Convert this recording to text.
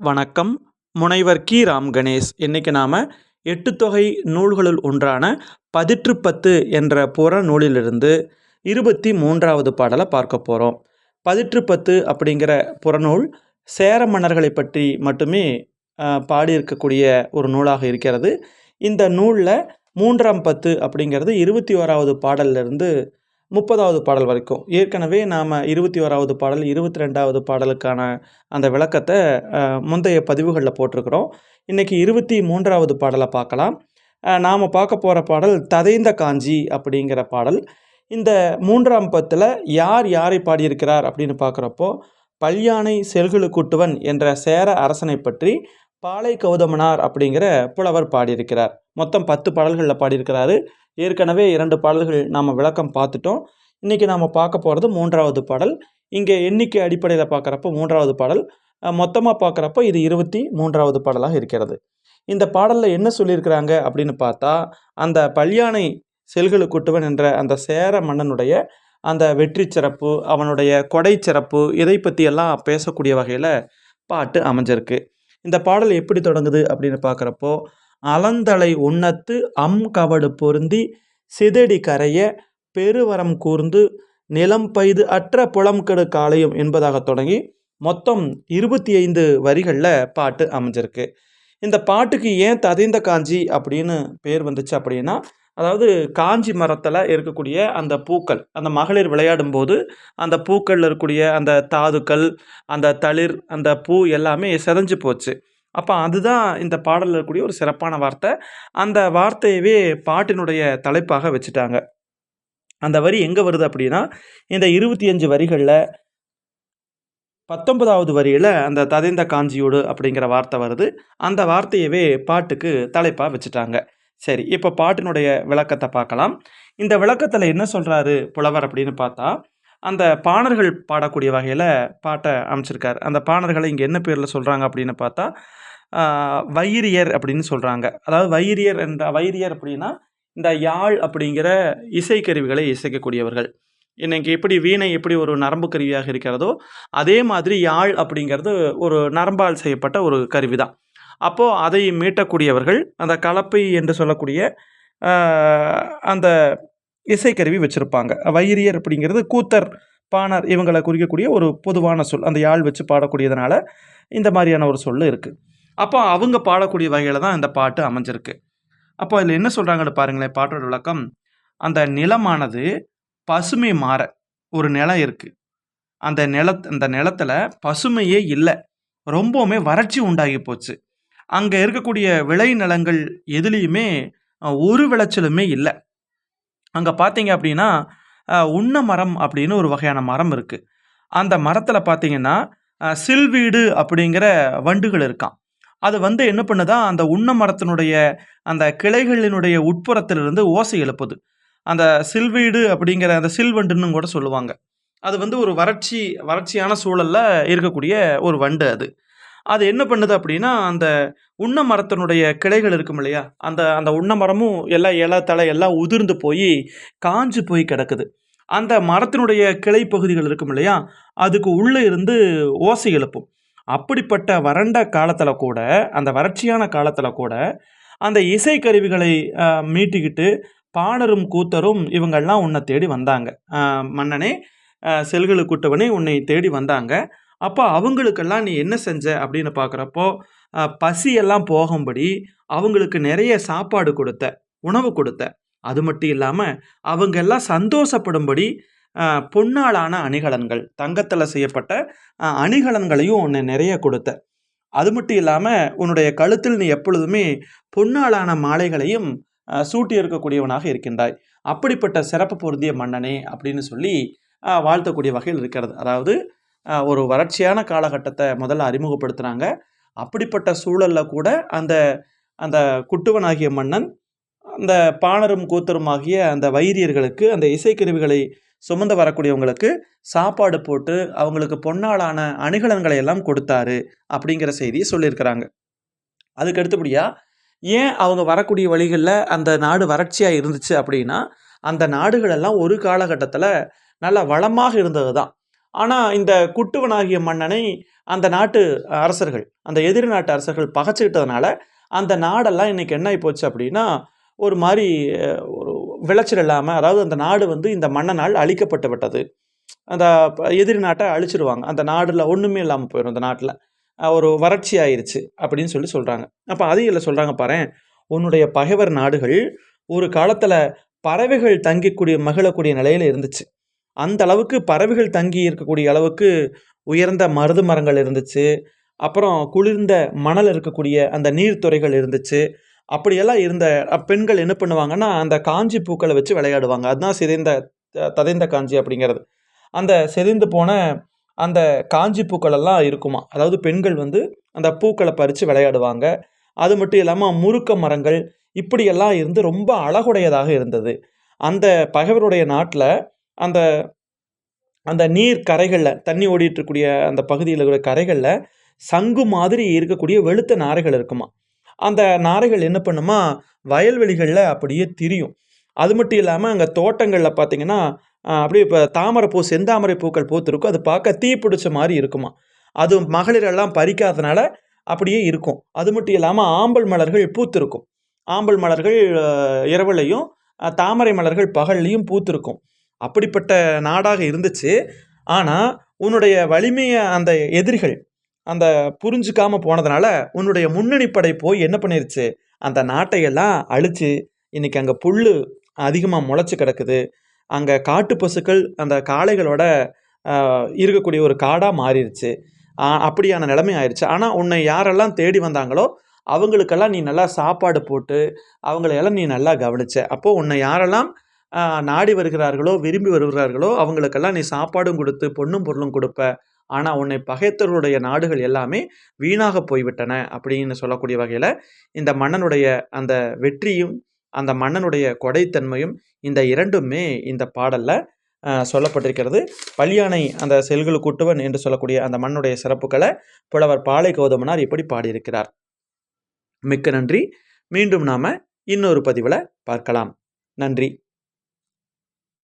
வணக்கம். முனைவர் கி. ராம் கணேஷ். இன்றைக்கி நாம் எட்டு தொகை நூல்களுள் ஒன்றான பதிற்று பத்து என்ற புற நூலிலிருந்து இருபத்தி மூன்றாவது பாடலை பார்க்க போகிறோம் பதிற்று பத்து அப்படிங்கிற புறநூல் சேர மன்னர்களை பற்றி மட்டுமே பாடியிருக்கக்கூடிய ஒரு நூலாக இருக்கிறது. இந்த நூலில் மூன்றாம் பத்து அப்படிங்கிறது இருபத்தி ஓராவது பாடல்லிருந்து முப்பதாவது பாடல் வரைக்கும். ஏற்கனவே நாம் இருபத்தி ஓராவது பாடல் இருபத்தி ரெண்டாவது பாடலுக்கான அந்த விளக்கத்தை முந்தைய பதிவுகளில் போட்டிருக்கிறோம். இன்றைக்கி இருபத்தி மூன்றாவது பாடலை பார்க்கலாம். நாம் பார்க்க போகிற பாடல் ததைந்த காஞ்சி அப்படிங்கிற பாடல். இந்த மூன்றாம் பத்தில் யார் யாரை பாடியிருக்கிறார்? அப்படின்னு பார்க்குறப்போ பல்யானை செல்குழுக்கூட்டுவன் என்ற சேர அரசனை பற்றி பாலை கௌதமனார் அப்படிங்கிற புலவர் பாடியிருக்கிறார். மொத்தம் பத்து பாடல்களில் பாடியிருக்கிறாரு. ஏற்கனவே இரண்டு பாடல்கள் நாம் விளக்கம் பார்த்துட்டோம். இன்றைக்கி நாம் பார்க்க போகிறது மூன்றாவது பாடல். இங்கே எண்ணிக்கை அடிப்படையில் பார்க்குறப்போ மூன்றாவது பாடல். மொத்தமாக பார்க்குறப்போ இது இருபத்தி மூன்றாவது பாடலாக இருக்கிறது. இந்த பாடலில் என்ன சொல்லியிருக்கிறாங்க அப்படின்னு பார்த்தா அந்த பல்யானை செல்களுக்குட்டுவன் என்ற அந்த சேர மன்னனுடைய அந்த வெற்றி சிறப்பு அவனுடைய கொடை சிறப்பு இதை பற்றியெல்லாம் பேசக்கூடிய வகையில் பாட்டு அமைஞ்சிருக்கு. இந்த பாடல் எப்படி தொடங்குது அப்படின்னு பார்க்குறப்போ அலந்தலை உண்ணத்து அம் கவடு பொருந்தி சிதடி கரைய பெருவரம் கூர்ந்து நிலம் பைது அற்ற புலம்கெடு காளையும் என்பதாக தொடங்கி மொத்தம் இருபத்தி ஐந்து வரிகளில் பாட்டு அமைஞ்சிருக்கு. இந்த பாட்டுக்கு ஏன் ததைந்த காஞ்சி அப்படின்னு பேர் வந்துச்சு அப்படின்னா அதாவது காஞ்சி மரத்தில் இருக்கக்கூடிய அந்த பூக்கள் அந்த மகளிர் விளையாடும் போது அந்த பூக்களில் இருக்கக்கூடிய அந்த தாதுக்கள் அந்த தளிர் அந்த பூ எல்லாமே செதஞ்சு போச்சு. அப்போ அதுதான் இந்த பாடலில் இருக்கக்கூடிய ஒரு சிறப்பான வார்த்தை. அந்த வார்த்தையவே பாட்டினுடைய தலைப்பாக வச்சுட்டாங்க. அந்த வரி எங்கே வருது அப்படின்னா இந்த இருபத்தி அஞ்சு வரிகளில் பத்தொன்பதாவது வரியில் அந்த ததைந்த காஞ்சியோடு அப்படிங்கிற வார்த்தை வருது. அந்த வார்த்தையவே பாட்டுக்கு தலைப்பாக வச்சுட்டாங்க. சரி இப்போ பாட்டினுடைய விளக்கத்தை பார்க்கலாம். இந்த விளக்கத்தில் என்ன சொல்கிறாரு புலவர் அப்படின்னு பார்த்தா அந்த பாணர்கள் பாடக்கூடிய வகையில் பாட்டை அமைச்சிருக்காரு. அந்த பாணர்களை இங்கே என்ன பேரில் சொல்கிறாங்க அப்படின்னு பார்த்தா வைரியர் அப்படின்னு சொல்கிறாங்க அதாவது வைரியர் என்ற வைரியர் அப்படின்னா இந்த யாழ் அப்படிங்கிற இசைக்கருவிகளை இசைக்கக்கூடியவர்கள். இன்னைக்கு எப்படி வீணை எப்படி ஒரு நரம்பு கருவியாக இருக்கிறதோ அதே மாதிரி யாழ் அப்படிங்கிறது ஒரு நரம்பால் செய்யப்பட்ட ஒரு கருவி தான் அப்போது அதை மீட்டக்கூடியவர்கள் அந்த கலப்பை என்று சொல்லக்கூடிய அந்த இசைக்கருவி வச்சுருப்பாங்க. வைரியர் அப்படிங்கிறது கூத்தர் பாணர் இவங்களை குறிக்கக்கூடிய ஒரு பொதுவான சொல். அந்த யாழ் வச்சு பாடக்கூடியதுனால இந்த மாதிரியான ஒரு சொல் இருக்குது அப்போ அவங்க பாடக்கூடிய வகையில் தான் இந்த பாட்டு அமைஞ்சிருக்கு. அப்போ அதில் என்ன சொல்கிறாங்கன்னு பாருங்களேன் பாட்டோட விளக்கம். அந்த நிலமானது பசுமை மாற ஒரு நிலம் இருக்குது அந்த நில அந்த நிலத்தில் பசுமையே இல்லை. ரொம்பவுமே வறட்சி உண்டாகி போச்சு. அங்கே இருக்கக்கூடிய விளை நிலங்கள் எதுலேயுமே ஒரு விளைச்சலுமே இல்லை. அங்கே பார்த்தீங்க அப்படின்னா உண்ண மரம் அப்படின்னு ஒரு வகையான மரம் இருக்குது அந்த மரத்தில் பார்த்தீங்கன்னா சில்வீடு அப்படிங்கிற வண்டுகள் இருக்கான் அது வந்து என்ன பண்ணுதா? அந்த உண்ண மரத்தினுடைய அந்த கிளைகளினுடைய உட்புறத்திலிருந்து ஓசை எழுப்புது. அந்த சில்வீடு அப்படிங்கிற அந்த சில்வண்டுன்னு கூட சொல்லுவாங்க. அது வந்து ஒரு வறட்சி வறட்சியான சூழலில் இருக்கக்கூடிய ஒரு வண்டு அது. அது என்ன பண்ணுது அப்படின்னா அந்த உண்ண மரத்தினுடைய கிளைகள் இருக்கும் இல்லையா? அந்த அந்த உண்ண மரமும் எல்லாம் இலை தலை எல்லாம் உதிர்ந்து போய் காஞ்சு போய் கிடக்குது. அந்த மரத்தினுடைய கிளை பகுதிகள் இருக்கும் இல்லையா? அதுக்கு உள்ளே இருந்து ஓசை எழுப்பும். அப்படிப்பட்ட வறண்ட காலத்தில் கூட அந்த வறட்சியான காலத்தில் கூட அந்த இசைக்கருவிகளை மீட்டிக்கிட்டு பாடரும் கூத்தரும் இவங்கெல்லாம் உன்னை தேடி வந்தாங்க. மன்னனே ஆஹ், செல்களு கூட்டவனே உன்னை தேடி வந்தாங்க. அப்போ அவங்களுக்கெல்லாம் நீ என்ன செஞ்ச அப்படின்னு பார்க்குறப்போ பசியெல்லாம் போகும்படி அவங்களுக்கு நிறைய சாப்பாடு கொடுத்த உணவு கொடுத்த. அது மட்டும் இல்லாமல் அவங்க எல்லாம் சந்தோஷப்படும்படி பொன்னாலான அணிகலன்கள். தங்கத்தில் செய்யப்பட்ட அணிகலன்களையும் உன்னை நிறைய கொடுத்த. அது மட்டும் இல்லாமல் உன்னுடைய கழுத்தில் நீ எப்பொழுதுமே பொன்னாலான மாலைகளையும் சூட்டியிருக்கக்கூடியவனாக சூட்டி இருக்கக்கூடியவனாக இருக்கின்றாய். அப்படிப்பட்ட சிறப்பு பொருந்திய மன்னனே அப்படின்னு சொல்லி வாழ்த்தக்கூடிய வகையில் இருக்கிறது. அதாவது ஒரு வறட்சியான காலகட்டத்தை முதல்ல அறிமுகப்படுத்துகிறாங்க அப்படிப்பட்ட சூழலில் கூட அந்த அந்த குட்டுவனாகிய மன்னன் அந்த பாணரும் கூத்தரும் ஆகிய அந்த வைரியர்களுக்கு அந்த இசைக்கருவிகளை சுமந்து வரக்கூடியவங்களுக்கு சாப்பாடு போட்டு அவங்களுக்கு பொன்னாளான அணிகலன்களை எல்லாம் கொடுத்தாரு அப்படிங்கிற செய்தியை சொல்லியிருக்கிறாங்க. அதுக்கு அடுத்தபடியாக ஏன் அவங்க வரக்கூடிய வழிகளில் அந்த நாடு வறட்சியாக இருந்துச்சு அப்படின்னா அந்த நாடுகளெல்லாம் ஒரு காலகட்டத்தில் நல்ல வளமாக இருந்தது தான் ஆனால் இந்த குட்டுவனாகிய மன்னனை அந்த நாட்டு அரசர்கள் அந்த எதிரி நாட்டு அரசர்கள் பகைச்சிக்கிட்டதுனால அந்த நாடெல்லாம் இன்றைக்கி என்ன ஆகி போச்சு அப்படின்னா ஒரு மாதிரி விளைச்சல் இல்லாமல் அதாவது அந்த நாடு வந்து இந்த மன்னனால் அழிக்கப்பட்டு விட்டது. அந்த எதிரி நாட்டை அழிச்சிருவாங்க. அந்த நாடில் ஒன்றுமே இல்லாமல் போயிடும் அந்த நாட்டில். ஒரு வறட்சி ஆயிடுச்சு அப்படின்னு சொல்லி சொல்கிறாங்க அப்போ அதையும் இல்லை சொல்கிறாங்க பாரு உன்னுடைய பகைவர் நாடுகள் ஒரு காலத்தில் பறவைகள் தங்கிக்கூடிய மகிழக்கூடிய நிலையில் இருந்துச்சு. அந்த அளவுக்கு பறவைகள் தங்கி இருக்கக்கூடிய அளவுக்கு உயர்ந்த மருது மரங்கள் இருந்துச்சு. அப்புறம் குளிர்ந்த மணல் இருக்கக்கூடிய அந்த நீர்த்துறைகள் இருந்துச்சு. அப்படியெல்லாம் இருந்த பெண்கள் என்ன பண்ணுவாங்கன்னா அந்த காஞ்சி பூக்களை வச்சு விளையாடுவாங்க. அதுதான் சிதைந்த த- ததைந்த காஞ்சி அப்படிங்கிறது. அந்த செதிந்து போன அந்த காஞ்சி பூக்களெல்லாம் இருக்குமா? அதாவது பெண்கள் வந்து அந்த பூக்களை பறித்து விளையாடுவாங்க. அது மட்டும் இல்லாமல் முறுக்க மரங்கள் இப்படியெல்லாம் இருந்து ரொம்ப அழகுடையதாக இருந்தது. அந்த பகைவருடைய நாட்டில் அந்த அந்த நீர் கரைகளில் தண்ணி ஓடிட்டு இருக்கக்கூடிய அந்த பகுதியில் இருக்கிற கரைகளில் சங்கு மாதிரி இருக்கக்கூடிய வெளுத்த நாரைகள் இருக்குமா? அந்த நாரைகள் என்ன பண்ணுமா? வயல்வெளிகளில் அப்படியே திரியும். அது மட்டும் இல்லாமல் அங்கே தோட்டங்களில் பார்த்தீங்கன்னா அப்படியே இப்போ தாமரை பூ செந்தாமரை பூக்கள் பூத்திருக்கும். அது பார்க்க தீ பிடிச்ச மாதிரி இருக்குமா? அது மகளிரெல்லாம் பறிக்காதனால அப்படியே இருக்கும். அது மட்டும் இல்லாமல் ஆம்பல் மலர்கள் பூத்திருக்கும். ஆம்பல் மலர்கள் இரவுலையும் தாமரை மலர்கள் பகல்லையும் பூத்திருக்கும். அப்படிப்பட்ட நாடாக இருந்துச்சு. ஆனால் உன்னுடைய வலிமையை அந்த எதிரிகள் அந்த புரிஞ்சுக்காம போனதுனால உன்னுடைய முன்னணி படை போய் என்ன பண்ணிருச்சு? அந்த நாட்டையெல்லாம் அழித்து இன்னைக்கு அங்கே புல் அதிகமாக முளைச்சி கிடக்குது. அங்கே காட்டு பசுக்கள் அந்த காளைகளோட இருக்கக்கூடிய ஒரு காடாக மாறிடுச்சு அப்படியான நிலைமை ஆயிடுச்சு ஆனால் உன்னை யாரெல்லாம் தேடி வந்தாங்களோ அவங்களுக்கெல்லாம் நீ நல்லா சாப்பாடு போட்டு அவங்களையெல்லாம் நீ நல்லா கவனிச்ச. அப்போது உன்னை யாரெல்லாம் நாடி வருகிறார்களோ விரும்பி வருகிறார்களோ அவங்களுக்கெல்லாம் நீ சாப்பாடும் கொடுத்து பொண்ணும் பொருளும் கொடுப்ப. ஆனால் உன்னை பகைத்தவர்களுடைய நாடுகள் எல்லாமே வீணாக போய்விட்டன அப்படின்னு சொல்லக்கூடிய வகையில் இந்த மன்னனுடைய அந்த வெற்றியும் அந்த மன்னனுடைய கொடைத்தன்மையும் இந்த இரண்டுமே இந்த பாடலில் சொல்லப்பட்டிருக்கிறது. பலியானை அந்த செல்கள் கூட்டுவன் என்று சொல்லக்கூடிய அந்த மண்ணுடைய சிறப்புகளை புலவர் பாலை கௌதமனார் இப்படி பாடியிருக்கிறார். மிக்க நன்றி. மீண்டும் நாம் இன்னொரு பதிவில் பார்க்கலாம். நன்றி.